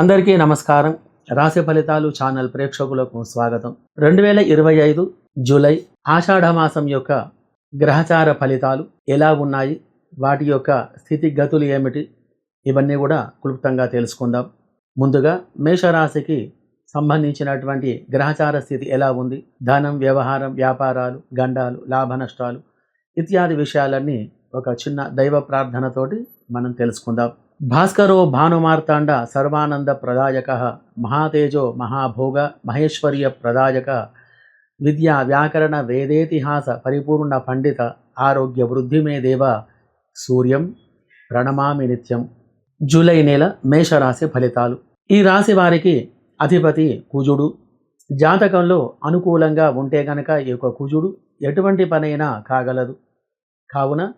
అందరికీ నమస్కారం. రాశి ఫలితాలు ఛానల్ ప్రేక్షకులకు స్వాగతం. రెండు వేల ఇరవై ఐదు జూలై ఆషాఢ మాసం యొక్క గ్రహచార ఫలితాలు ఎలా ఉన్నాయి? వాటి యొక్క స్థితిగతులు ఏమిటి? ఇవన్నీ కూడా క్లుప్తంగా తెలుసుకుందాం. ముందుగా మేషరాశికి సంబంధించినటువంటి గ్రహచార స్థితి ఎలా ఉంది? ధనం వ్యవహారం వ్యాపారాలు గండాలు లాభ నష్టాలు ఇత్యాది విషయాలన్నీ ఒక చిన్న దైవ ప్రార్థనతోటి మనం తెలుసుకుందాం. భాస్కరో భానుమార్తాండ సర్వానంద ప్రదాయక మహాతేజో మహాభోగ మహేశ్వర్య ప్రదాయక విద్యా వ్యాకరణ వేదేతిహాస పరిపూర్ణ పండిత ఆరోగ్య వృద్ధి మే దేవ సూర్యం ప్రణమామి నిత్యం. జూలై నెల మేషరాశి ఫలితాలు. ఈ రాశి వారికి అధిపతి కుజుడు. జాతకంలో అనుకూలంగా ఉంటే గనక ఈ యొక్క కుజుడు ఎటువంటి పనైనా కాగలదు. కావున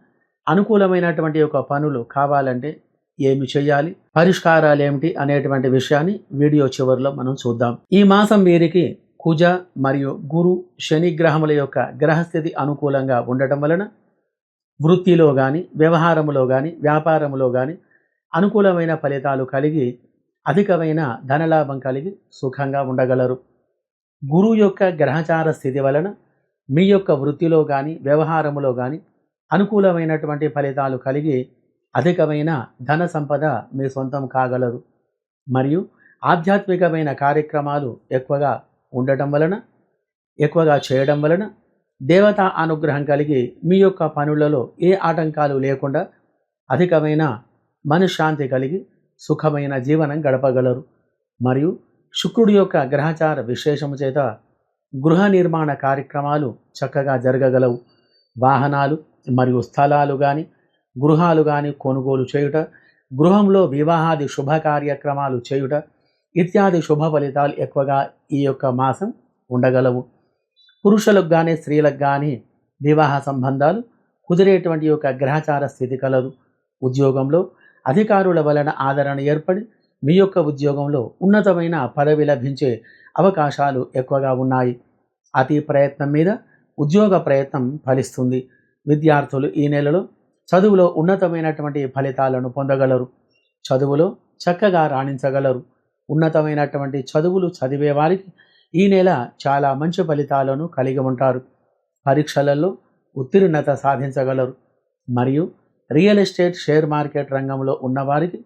అనుకూలమైనటువంటి యొక్క పనులు కావాలంటే ఏమి చేయాలి? పరిష్కారాలు ఏమిటి అనేటువంటి విషయాన్ని వీడియో చివరిలో మనం చూద్దాం. ఈ మాసం వీరికి కుజ మరియు గురు శని గ్రహముల యొక్క గ్రహస్థితి అనుకూలంగా ఉండటం వలన వృత్తిలో కానీ వ్యవహారములో కానీ వ్యాపారములో కానీ అనుకూలమైన ఫలితాలు కలిగి అధికమైన ధనలాభం కలిగి సుఖంగా ఉండగలరు. గురువు యొక్క గ్రహచార స్థితి వలన మీ యొక్క వృత్తిలో కానీ వ్యవహారములో కానీ అనుకూలమైనటువంటి ఫలితాలు కలిగి అధికమైన ధన సంపద మీ సొంతం కాగలరు. మరియు ఆధ్యాత్మికమైన కార్యక్రమాలు ఎక్కువగా ఉండటం వలన ఎక్కువగా చేయడం వలన దేవతా అనుగ్రహం కలిగి మీ యొక్క పనులలో ఏ ఆటంకాలు లేకుండా అధికమైన మనశ్శాంతి కలిగి సుఖమైన జీవనం గడపగలరు. మరియు శుక్రుడి యొక్క గ్రహచార విశేషము చేత గృహ నిర్మాణ కార్యక్రమాలు చక్కగా జరగగలవు. వాహనాలు మరియు స్థలాలు కానీ గృహాలు కానీ కొనుగోలు చేయుట గృహంలో వివాహాది శుభ కార్యక్రమాలు చేయుట ఇత్యాది శుభ ఫలితాలు ఎక్కువగా ఈ యొక్క మాసం ఉండగలవు. పురుషులకు కానీ స్త్రీలకు కానీ వివాహ సంబంధాలు కుదిరేటువంటి యొక్క గ్రహచార స్థితి కలదు. ఉద్యోగంలో అధికారుల వలన ఆదరణ ఏర్పడి మీ యొక్క ఉద్యోగంలో ఉన్నతమైన పదవి లభించే అవకాశాలు ఎక్కువగా ఉన్నాయి. అతి ప్రయత్నం మీద ఉద్యోగ ప్రయత్నం ఫలిస్తుంది. విద్యార్థులు ఈ నెలలో చదువులో ఉన్నతమైనటువంటి ఫలితాలను పొందగలరు. చదువులో చక్కగా రాణించగలరు. ఉన్నతమైనటువంటి చదువులు చదివే వారికి ఈ నెల చాలా మంచి ఫలితాలను కలిగి ఉంటారు. పరీక్షలలో ఉత్తీర్ణత సాధించగలరు. మరియు రియల్ ఎస్టేట్ షేర్ మార్కెట్ రంగంలో ఉన్నవారికి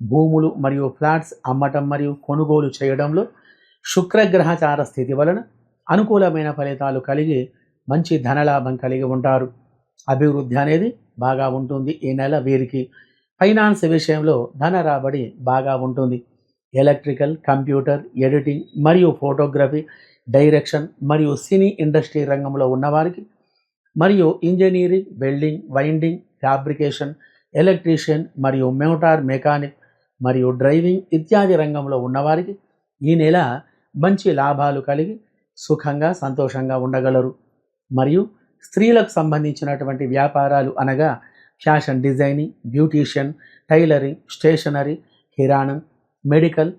భూములు మరియు ఫ్లాట్స్ అమ్మటం మరియు కొనుగోలు చేయడంలో శుక్రగ్రహచార స్థితి వలన అనుకూలమైన ఫలితాలు కలిగి మంచి ధనలాభం కలిగి ఉంటారు. అభివృద్ధి అనేది బాగా ఉంటుంది. ఈ నెల వీరికి ఫైనాన్స్ విషయంలో ధన రాబడి బాగా ఉంటుంది. ఎలక్ట్రికల్ కంప్యూటర్ ఎడిటింగ్ మరియు ఫోటోగ్రఫీ డైరెక్షన్ మరియు సినీ ఇండస్ట్రీ రంగంలో ఉన్నవారికి మరియు engineering welding winding fabrication electrician మరియు మోటార్ మెకానిక్ మరియు డ్రైవింగ్ ఇత్యాది రంగంలో ఉన్నవారికి ఈ నెల మంచి లాభాలు కలిగి సుఖంగా సంతోషంగా ఉండగలరు. మరియు స్త్రీలకు సంబంధించినటువంటి వ్యాపారాలు అనగా fashion designing beautician tailoring stationery కిరాణం మెడికల్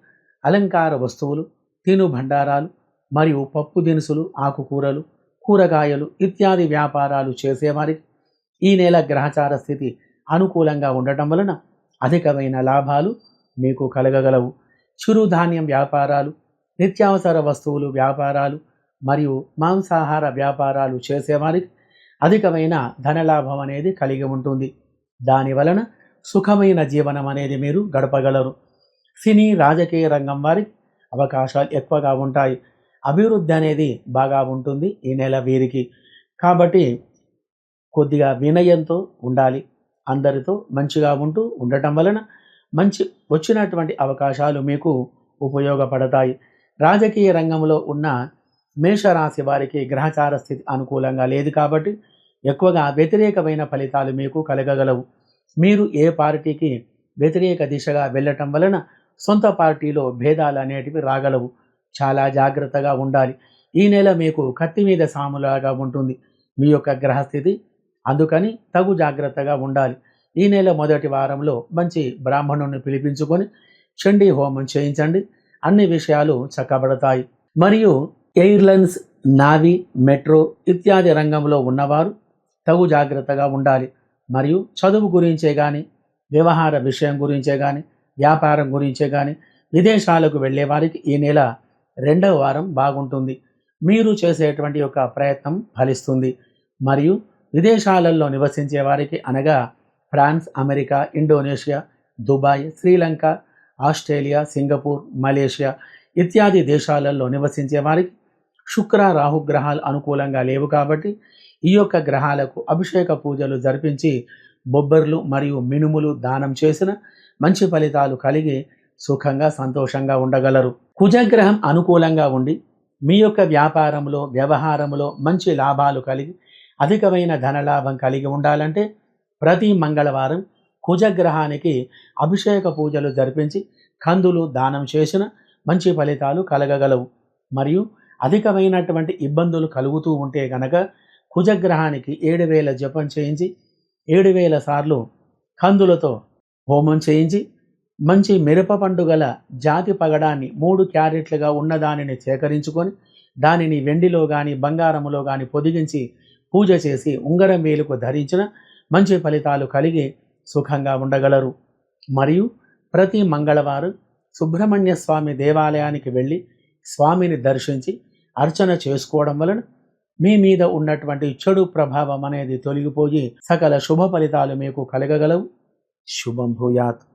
అలంకార వస్తువులు తిను భండారాలు మరియు పప్పు దినుసులు ఆకుకూరలు కూరగాయలు ఇత్యాది వ్యాపారాలు చేసేవారికి ఈ నెల గ్రహచార స్థితి అనుకూలంగా ఉండటం వలన అధికమైన లాభాలు మీకు కలగగలవు. చిరుధాన్యం వ్యాపారాలు నిత్యావసర వస్తువులు వ్యాపారాలు మరియు మాంసాహార వ్యాపారాలు చేసేవారికి అధికమైన ధనలాభం అనేది కలిగి ఉంటుంది. దాని వలన సుఖమైన జీవనం అనేది మీరు గడపగలరు. సినీ రాజకీయ రంగం వారికి అవకాశాలు ఎక్కువగా ఉంటాయి. అభివృద్ధి అనేది బాగా ఉంటుంది ఈ నెల వీరికి. కాబట్టి కొద్దిగా వినయంతో ఉండాలి. అందరితో మంచిగా ఉంటూ ఉండటం వలన మంచి వచ్చినటువంటి అవకాశాలు మీకు ఉపయోగపడతాయి. రాజకీయ రంగంలో ఉన్న మేషరాశి వారికి గ్రహచార స్థితి అనుకూలంగా లేదు కాబట్టి ఎక్కువగా వ్యతిరేకమైన ఫలితాలు మీకు కలగగలవు. మీరు ఏ పార్టీకి వ్యతిరేక దిశగా వెళ్ళటం వలన సొంత పార్టీలో భేదాలు అనేటివి రాగలవు. చాలా జాగ్రత్తగా ఉండాలి. ఈ నెల మీకు కత్తి మీద సాములాగా ఉంటుంది. మీ యొక్క గ్రహస్థితి. అందుకని తగు జాగ్రత్తగా ఉండాలి. ఈ నెల మొదటి వారంలో మంచి బ్రాహ్మణుని పిలిపించుకొని చండీ హోమం చేయించండి. అన్ని విషయాలు చక్కబడతాయి. మరియు ఎయిర్లైన్స్ నావీ మెట్రో ఇత్యాది రంగంలో ఉన్నవారు తగు జాగ్రత్తగా ఉండాలి. మరియు చదువు గురించే కానీ వ్యవహార విషయం గురించే కానీ వ్యాపారం గురించే కానీ విదేశాలకు వెళ్ళే వారికి ఈ నెల రెండవ వారం బాగుంటుంది. మీరు చేసేటువంటి యొక్క ప్రయత్నం ఫలిస్తుంది. మరియు విదేశాలలో నివసించే వారికి అనగా France America Indonesia Dubai Sri Lanka Australia Singapore Malaysia ఇత్యాది దేశాలలో నివసించే వారికి శుక్ర రాహు గ్రహాలు అనుకూలంగా లేవు కాబట్టి ఈ యొక్క గ్రహాలకు అభిషేక పూజలు జరిపించి బొబ్బర్లు మరియు మినుములు దానం చేసిన మంచి ఫలితాలు కలిగి సుఖంగా సంతోషంగా ఉండగలరు. కుజగ్రహం అనుకూలంగా ఉండి మీ యొక్క వ్యాపారంలో వ్యవహారంలో మంచి లాభాలు కలిగి అధికమైన ధనలాభం కలిగి ఉండాలంటే ప్రతి మంగళవారం కుజగ్రహానికి అభిషేక పూజలు జరిపించి కందులు దానం చేసిన మంచి ఫలితాలు కలగగలవు. మరియు అధికమైనటువంటి ఇబ్బందులు కలుగుతూ ఉంటే గనక కుజగ్రహానికి ఏడు వేల జపం చేయించి ఏడు వేల సార్లు కందులతో హోమం చేయించి మంచి మిరప పండుగల జాతి పగడాన్ని మూడు క్యారెట్లుగా ఉన్నదానిని సేకరించుకొని దానిని వెండిలో కానీ బంగారములో కానీ పొదిగించి పూజ చేసి ఉంగరం వేలుకు ధరించిన మంచి ఫలితాలు కలిగి సుఖంగా ఉండగలరు. మరియు ప్రతి మంగళవారం సుబ్రహ్మణ్య స్వామి దేవాలయానికి వెళ్ళి స్వామిని దర్శించి అర్చన చేసుకోవడం వలన మీ మీద ఉన్నటువంటి చెడు ప్రభావం అనేది తొలగిపోయి సకల శుభ ఫలితాలు మీకు కలగగలవు. శుభం భూయాత్.